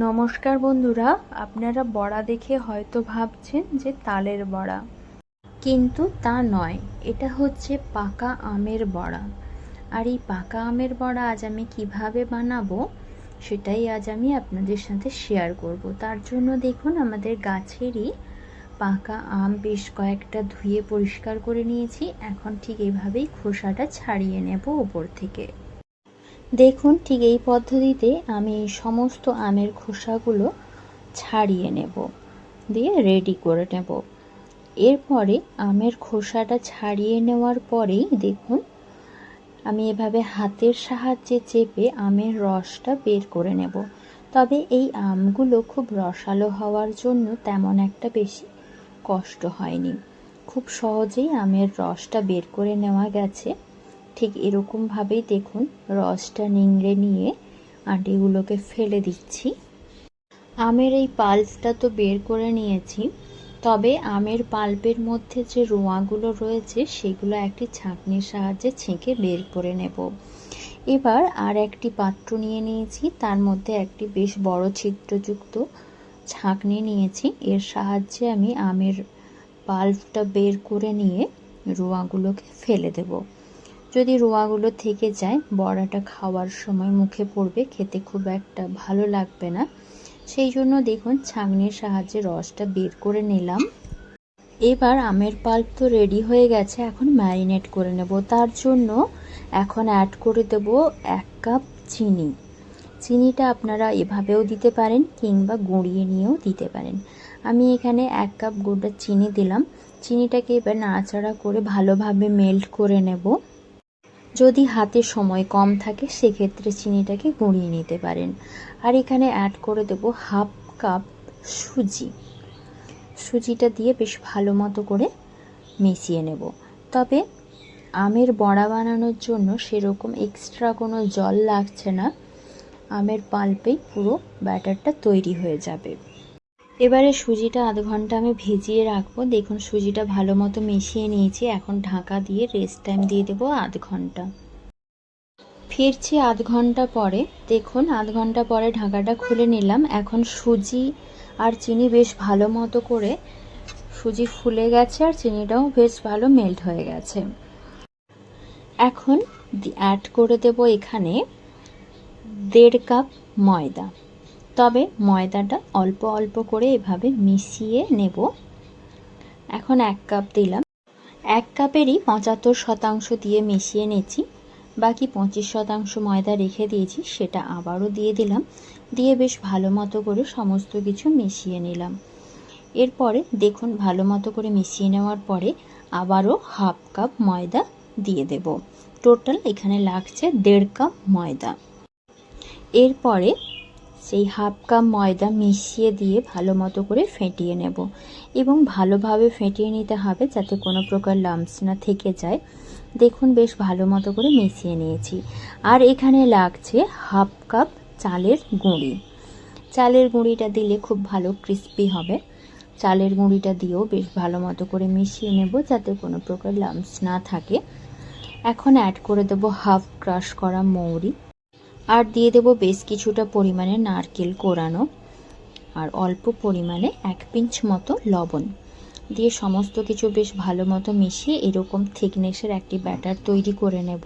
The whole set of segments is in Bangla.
নমস্কার বন্ধুরা, আপনারা বড়া দেখে হয়তো ভাবছেন যে তালের বড়া। কিন্তু তা নয়, এটা হচ্ছে পাকা আমের বড়া। আর এই পাকা আমের বড়া আজ আমি কীভাবে বানাবো, সেটাই আজ আমি আপনাদের সাথে শেয়ার করব। তার জন্য দেখুন, আমাদের গাছেরই পাকা আম বেশ কয়েকটা ধুয়ে পরিষ্কার করে নিয়েছি। এখন ঠিক এইভাবেই খোসাটা ছাড়িয়ে নেব ওপর থেকে। দেখুন, ঠিক এই পদ্ধতিতে আমি এই সমস্ত আমের খোসাগুলো ছাড়িয়ে নেব, দিয়ে রেডি করে নেব। এরপরে আমের খোসাটা ছাড়িয়ে নেওয়ার পরেই দেখুন, আমি এভাবে হাতের সাহায্যে চেপে আমের রসটা বের করে নেব। তবে এই আমগুলো খুব রসালো হওয়ার জন্য তেমন একটা বেশি কষ্ট হয়নি। খুব সহজেই আমের রসটা বের করে নেওয়া গেছে। ঠিক এরকমভাবেই দেখুন, রসটা নিংড়ে নিয়ে আটিগুলোকে ফেলে দিচ্ছি। আমের এই পাল্পটা তো বের করে নিয়েছি, তবে আমের পাল্পের মধ্যে যে রোঁয়াগুলো রয়েছে, সেগুলো একটি ছাঁকনির সাহায্যে ছেঁকে বের করে নেব। এবার আর একটি পাত্র নিয়ে নিয়েছি, তার মধ্যে একটি বেশ বড় ছিদ্রযুক্ত ছাঁকনি নিয়েছি। এর সাহায্যে আমি আমের পাল্পটা বের করে নিয়ে রোঁয়াগুলোকে ফেলে দেবো। যদি রোয়াগুলো থেকে যায়, বড়াটা খাওয়ার সময় মুখে পড়বে, খেতে খুব একটা ভালো লাগবে না। সেই জন্য দেখুন, ছাঁকনির সাহায্যে রসটা বের করে নিলাম। এবার আমের পাল্প তো রেডি হয়ে গেছে, এখন ম্যারিনেট করে নেব। তার জন্য এখন অ্যাড করে দেব এক কাপ চিনি। চিনিটা আপনারা এভাবেও দিতে পারেন কিংবা গুঁড়িয়ে নিয়েও দিতে পারেন। আমি এখানে এক কাপ গোটা চিনি দিলাম। চিনিটাকে এবার নাড়াচাড়া করে ভালোভাবে মেল্ট করে নেব। যদি হাতে সময় কম থাকে, সেক্ষেত্রে চিনিটাকে গুঁড়িয়ে নিতে পারেন। আর এখানে অ্যাড করে দেব হাফ কাপ সুজি। সুজিটা দিয়ে বেশ ভালো মতো করে মিশিয়ে নেব। তবে আমের বড়া বানানোর জন্য সেরকম এক্সট্রা কোনো জল লাগছে না। আমের পাল্পেই পুরো ব্যাটারটা তৈরি হয়ে যাবে। এবারে সুজিটা আধ ঘণ্টা আমি ভিজিয়ে রাখব। দেখুন, সুজিটা ভালো মতো মিশিয়ে নিয়েছি। এখন ঢাকা দিয়ে রেস্ট টাইম দিয়ে দেবো আধ ঘণ্টা। ফিরছি আধ ঘণ্টা পরে। দেখুন, আধ ঘণ্টা পরে ঢাকাটা খুলে নিলাম। এখন সুজি আর চিনি বেশ ভালো মতো করে সুজি ফুলে গেছে আর চিনিটাও বেশ ভালো মেল্ট হয়ে গেছে। এখন অ্যাড করে দেব এখানে দেড় কাপ ময়দা। তবে ময়দাটা অল্প অল্প করে এভাবে মিশিয়ে নেব। এখন এক কাপ দিলাম। এক কাপেরই পঁচাত্তর শতাংশ দিয়ে মিশিয়ে নিচ্ছি বাকি পঁচিশ শতাংশ ময়দা রেখে দিয়েছি, সেটা আবারও দিয়ে দিলাম। দিয়ে বেশ ভালো মতো করে সমস্ত কিছু মিশিয়ে নিলাম। এরপরে দেখুন, ভালো মতো করে মিশিয়ে নেওয়ার পরে আবারও হাফ কাপ ময়দা দিয়ে দেব। টোটাল এখানে লাগছে দেড় কাপ ময়দা। এরপরে সেই হাফ কাপ ময়দা মিশিয়ে দিয়ে ভালো মতো করে ফেটিয়ে নেব। এবং ভালোভাবে ফেটিয়ে নিতে হবে যাতে কোনো প্রকার লাম্পস না থেকে যায়। দেখুন, বেশ ভালো মতো করে মিশিয়ে নিয়েছি। আর এখানে লাগছে হাফ কাপ চালের গুঁড়ি। চালের গুঁড়িটা দিলে খুব ভালো ক্রিস্পি হবে। চালের গুঁড়িটা দিয়েও বেশ ভালো মতো করে মিশিয়ে নেব যাতে কোনো প্রকার লাম্পস না থাকে। এখন অ্যাড করে দেবো হাফ ক্রাশ করা মৌরি। আর দিয়ে দেব বেশ কিছুটা পরিমাণে নারকেল কোরানো, আর অল্প পরিমাণে এক পিঞ্চ মতো লবণ। দিয়ে সমস্ত কিছু বেশ ভালো মতো মিশিয়ে এরকম থিকনেসের একটি ব্যাটার তৈরি করে নেব।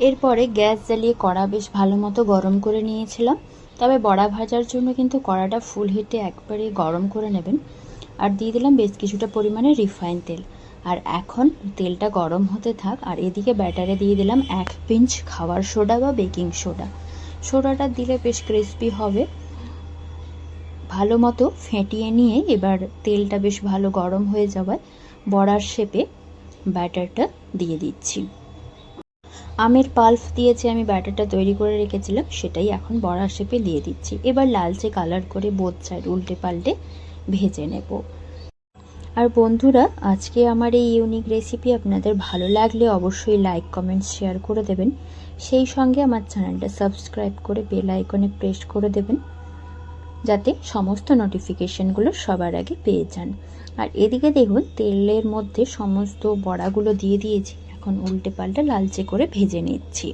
এরপরে গ্যাস জ্বালিয়ে কড়া বেশ ভালো মতো গরম করে নিয়েছিলাম। তবে বড়া ভাজার জন্য কিন্তু কড়াটা ফুল হিটে একবারে গরম করে নেবেন। আর দিয়ে দিলাম বেশ কিছুটা পরিমাণে রিফাইন তেল। আর এখন তেলটা গরম হতে থাক, আর এদিকে ব্যাটারে দিয়ে দিলাম এক পিঞ্চ খাবার সোডা বা বেকিং সোডা। সোডাটা দিলে বেশ ক্রিস্পি হবে। ভালো মতো ফেটিয়ে নিয়ে এবার তেলটা বেশ ভালো গরম হয়ে যাওয়ায় বড়ার শেপে ব্যাটারটা দিয়ে দিচ্ছি। আমের পাল্প দিয়েছে আমি ব্যাটারটা তৈরি করে রেখেছিলাম, সেটাই এখন বড়ার শেপে দিয়ে দিচ্ছি। এবার লালচে কালার করে বোধ সাইড উল্টে পাল্টে ভেজে নেব। আর বন্ধুরা, আজকে আমার এই ইউনিক রেসিপি আপনাদের ভালো লাগলে অবশ্যই লাইক কমেন্ট শেয়ার করে দেবেন। সেই সঙ্গে আমার চ্যানেলটা সাবস্ক্রাইব করে বেল আইকনে প্রেস করে দেবেন, যাতে সমস্ত নোটিফিকেশনগুলো সবার আগে পেয়ে যান। আর এদিকে দেখুন, তেলের মধ্যে সমস্ত বড়াগুলো দিয়ে দিয়েছি। এখন উল্টে পাল্টে লালচে করে ভেজে নিচ্ছি।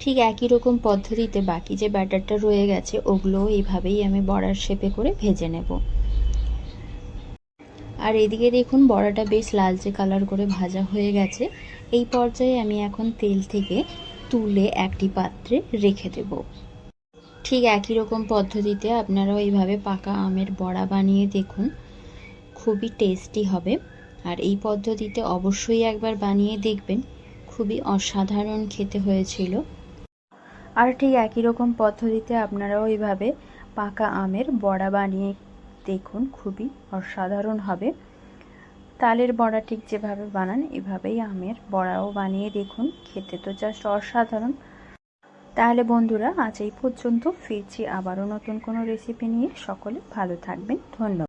ঠিক একই রকম পদ্ধতিতে বাকি যে ব্যাটারটা রয়ে গেছে, ওগুলোও এইভাবেই আমি বড়ার শেপে করে ভেজে নেব। আর এদিকে দেখুন বড়াটা বেশ লালচে কালার করে ভাজা হয়ে গেছে। এই পর্যায়ে আমি এখন তেল থেকে তুলে একটি পাত্রে রেখে দেব। ঠিক একই রকম পদ্ধতিতে আপনারাও এইভাবে পাকা আমের বড়া বানিয়ে দেখুন, খুবই টেস্টি হবে। আর এই পদ্ধতিতে অবশ্যই একবার বানিয়ে দেখবেন, খুবই অসাধারণ খেতে হয়েছিল। আর ঠিক একই রকম পদ্ধতিতে আপনারাও এইভাবে পাকা আমের বড়া বানিয়ে দেখুন, খুবই অসাধারণ হবে। তালের বড়া ঠিক যেভাবে বানান, এভাবেই আমের বড়াও বানিয়ে দেখুন, খেতে তো জাস্ট অসাধারণ। তাহলে বন্ধুরা, আজ এই পর্যন্ত ফিরছি আবারও নতুন কোনো রেসিপি নিয়ে। সকলে ভালো থাকবেন। ধন্যবাদ।